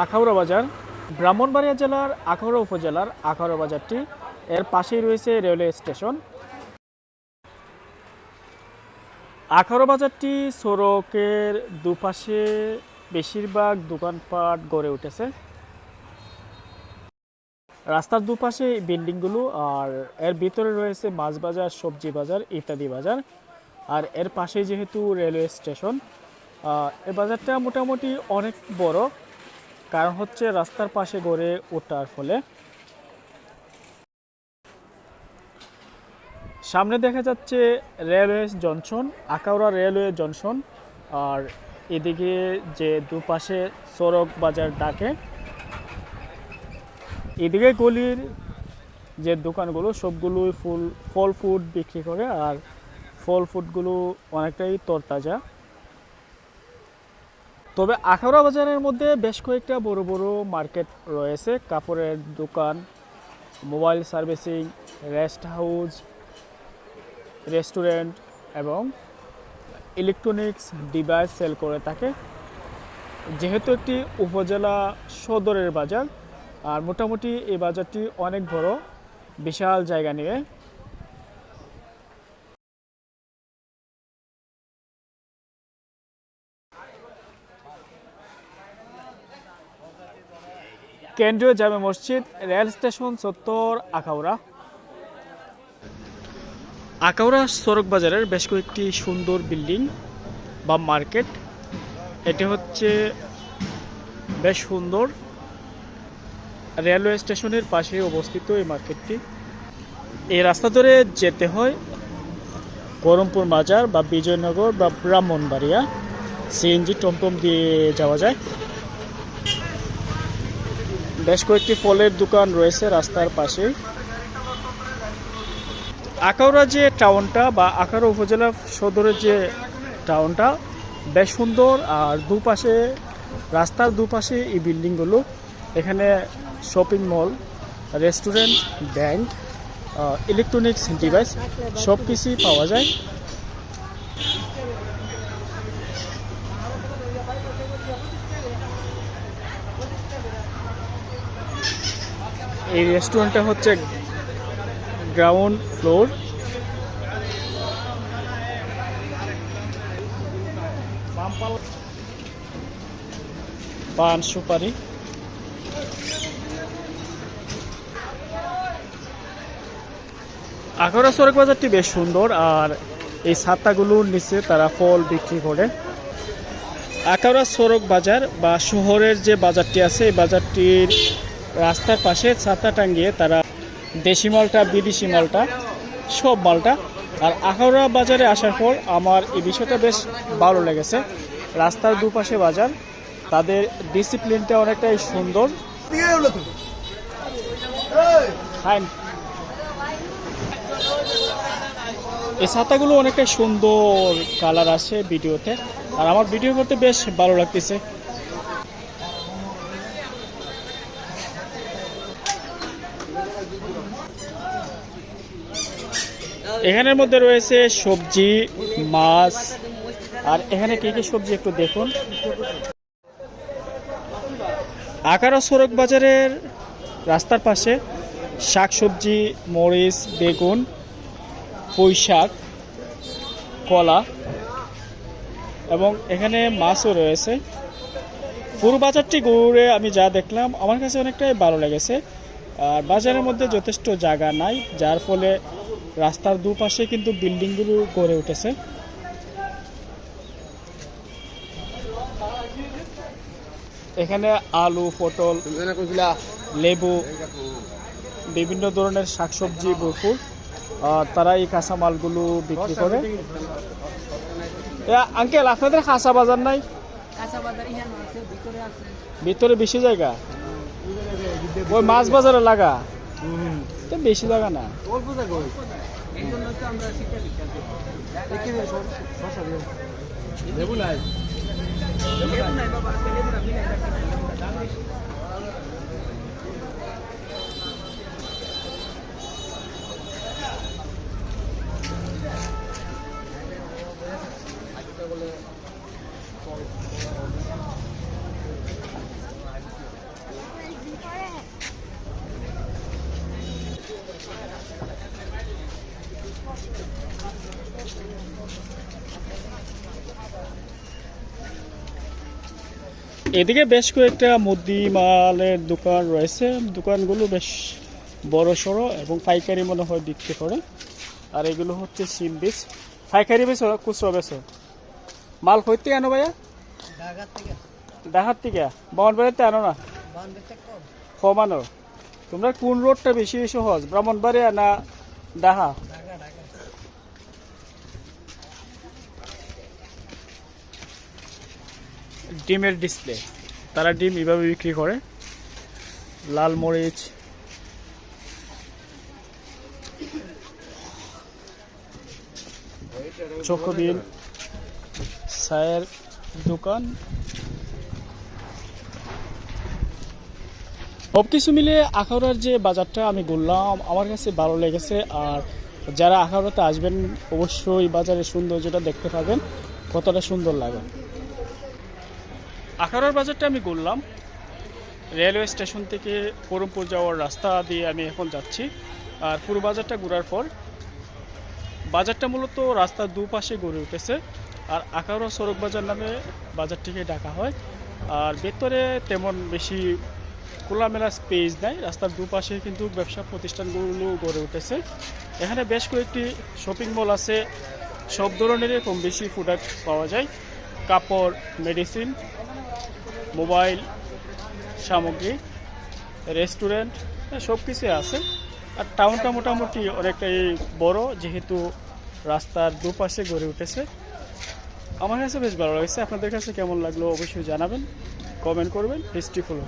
আখাউড়া বাজার, ব্রাহ্মণবাড়িয়া জেলার আখাউড়া উপজেলার আখাউড়া বাজারটি। এর পাশেই রয়েছে রেলওয়ে স্টেশন। আখাউড়া বাজারটি সড়কের দুপাশে বেশিরভাগ দোকানপাট গড়ে উঠেছে। রাস্তার দুপাশে বিল্ডিংগুলো আর এর ভিতরে রয়েছে মাছ বাজার, সবজি বাজার ইত্যাদি বাজার। আর এর পাশে যেহেতু রেলওয়ে স্টেশন এ বাজারটা মোটামুটি অনেক বড়। কারণ হচ্ছে রাস্তার পাশে গড়ে ওঠার ফলে। সামনে দেখা যাচ্ছে railway junction Akaura railway junction, আর এদিকে যে দুপাশে সড়ক বাজার ডাকে, এদিকে গলির যে দোকানগুলো, সবগুলোই ফুল, ফল ফুড বিক্রি করে, আর ফল ফুডগুলো অনেকটাই তরতাজা। তবে আখাউড়া বাজারের মধ্যে বেশ কয়েকটা বড় বড় মার্কেট রয়েছে। কাপড়ের দোকান, mobile servicing, rest house, restaurant এবং ইলেকট্রনিক্স ডিভাইস সেল করে থাকে। যেহেতু একটি উপজেলা সদরের বাজার, আর মোটামুটি এই বাজারটি অনেক বড়, বিশাল জায়গা নিয়ে কেন্দ্রীয় জামে মসজিদ, রেল স্টেশন চত্বর আখাউড়া। আখাউড়া সড়ক বাজারের বেশ কয়েকটি সুন্দর বিল্ডিং বা মার্কেট। এটি হচ্ছে বেশ সুন্দর রেলওয়ে স্টেশনের পাশে অবস্থিত এই মার্কেটটি। এই রাস্তা ধরে যেতে হয় গরমপুর বাজার বা বিজয়নগর বা ব্রাহ্মণবাড়িয়া। সিএনজি টমটম দিয়ে যাওয়া যায়। বেশ কয়েকটি ফলের দোকান রয়েছে রাস্তার পাশে আখাউড়া যে টাউনটা বা আখাউড়া উপজেলা সদরের যে টাউনটা বেশ সুন্দর আর দুপাশে, রাস্তার দুপাশে এই বিল্ডিংগুলো। এখানে shopping mall restaurant bank electronics device সব কিছুই পাওয়া যায়। এই রেস্টুরেন্টটা হচ্ছে গ্রাউন্ড ফ্লোর পান সুপারি। আখাউড়া সড়ক বাজারটি বেশ সুন্দর, আর এই ছাতাগুলোর নিচে তারা ফল বিক্রি করে। আখাউড়া সড়ক বাজার বা শহরের যে বাজারটি আছে, এই বাজারটির রাস্তার পাশে ছাতা টাঙ্গিয়ে তারা দেশি মালটা, বিদেশি মালটা, সব মালটা। আর আখাউড়া বাজারে আসার পর আমার এই বিষয়টা বেশ ভালো লেগেছে। রাস্তার দুপাশে বাজার, তাদের ডিসিপ্লিনটা অনেকটাই সুন্দর। এই ছাতাগুলো অনেকটা সুন্দর কালার আছে ভিডিওতে। আর আমার ভিডিও করতে বেশ ভালো লাগতেছে। এখানের মধ্যে রয়েছে সবজি, মাছ, আর এখানে কি কি সবজি একটু দেখুন। আকারা সড়ক বাজারের রাস্তার পাশে শাক সবজি মরিচ, বেগুন পুঁই শাক কলা, এবং এখানে মাছও রয়েছে। পুরো বাজারটি ঘুরে আমি যা দেখলাম, আমার কাছে অনেকটাই ভালো লেগেছে। আর বাজারের মধ্যে যথেষ্ট জায়গা নাই, যার ফলে রাস্তার দুপাশে কিন্তু বিল্ডিংগুলো গড়ে উঠেছে। এখানে আলু পটল লেবু বিভিন্ন ধরনের শাকসবজি ভরপুর। আর তারা এই কাঁচা মালগুলো বিক্রি করে। আঙ্কেল আপনাদের কাঁচা বাজার নাই? ভিতরে বেশি জায়গা? ওই মাছ বাজারে লাগা? তো বেশি জায়গা না। অল্প জায়গা এই জন্য তো আমরা শিক্ষা দীক্ষা দিই। লেবু নাই। লেবু নাই বাবা আজকে লেবু না এদিকে বেশ কয়েকটা মুদি মালের দোকান রয়েছে। দোকানগুলো বেশ বড় সড়ো এবং পাইকারি মনে হয় বিক্রি করে। আর এগুলো হচ্ছে সিম বীজ পাইকারি বেছো খুচরো বেছো মাল কইতে আনো ভাইয়া? ডাহার থেকে। বামন বাড়িতে আনো না? কমানো। তোমরা কোন রোডটা বেশি সহজ ব্রাহ্মণবাড়িয়া না ডাহা? ডিমের ডিসপ্লে তারা ডিম এভাবে বিক্রি করে। লাল মরিচ। চকোবিন। চায়ের দোকান। সব কিছু মিলে আখাউড়ার যে বাজারটা আমি ঘুরলাম, আমার কাছে ভালো লেগেছে। আর যারা আখাউড়াতে আসবেন, অবশ্যই বাজারের সৌন্দর্যটা দেখতে পাবেন কতটা সুন্দর লাগে। আখাউড়ার বাজারটা আমি ঘুরলাম রেলওয়ে স্টেশন থেকে করমপুর যাওয়ার রাস্তা দিয়ে আমি এখন যাচ্ছি। আর পুরো বাজারটা ঘোরার পর বাজারটা মূলত রাস্তার দুপাশে গড়ে উঠেছে। আর আখাউড়া সড়ক বাজার নামে বাজারটিকে ডাকা হয়। আর ভেতরে তেমন বেশি খোলামেলা স্পেস নাই। রাস্তার দুপাশে কিন্তু ব্যবসা প্রতিষ্ঠানগুলো গড়ে উঠেছে। এখানে বেশ কয়েকটি শপিং মল আছে। সব ধরনেরই কম বেশি প্রোডাক্ট পাওয়া যায়। কাপড় মেডিসিন মোবাইল, সামগ্রী, রেস্টুরেন্ট সব কিছুই আছে। আর টাউনটা মোটামুটি অনেকটাই বড়, যেহেতু রাস্তার দুপাশে গড়ে উঠেছে। আমার কাছে বেশ ভালো লাগছে। আপনাদের কাছে কেমন লাগল অবশ্যই জানাবেন। কমেন্ট করবেন হিস্ট্রি ফলো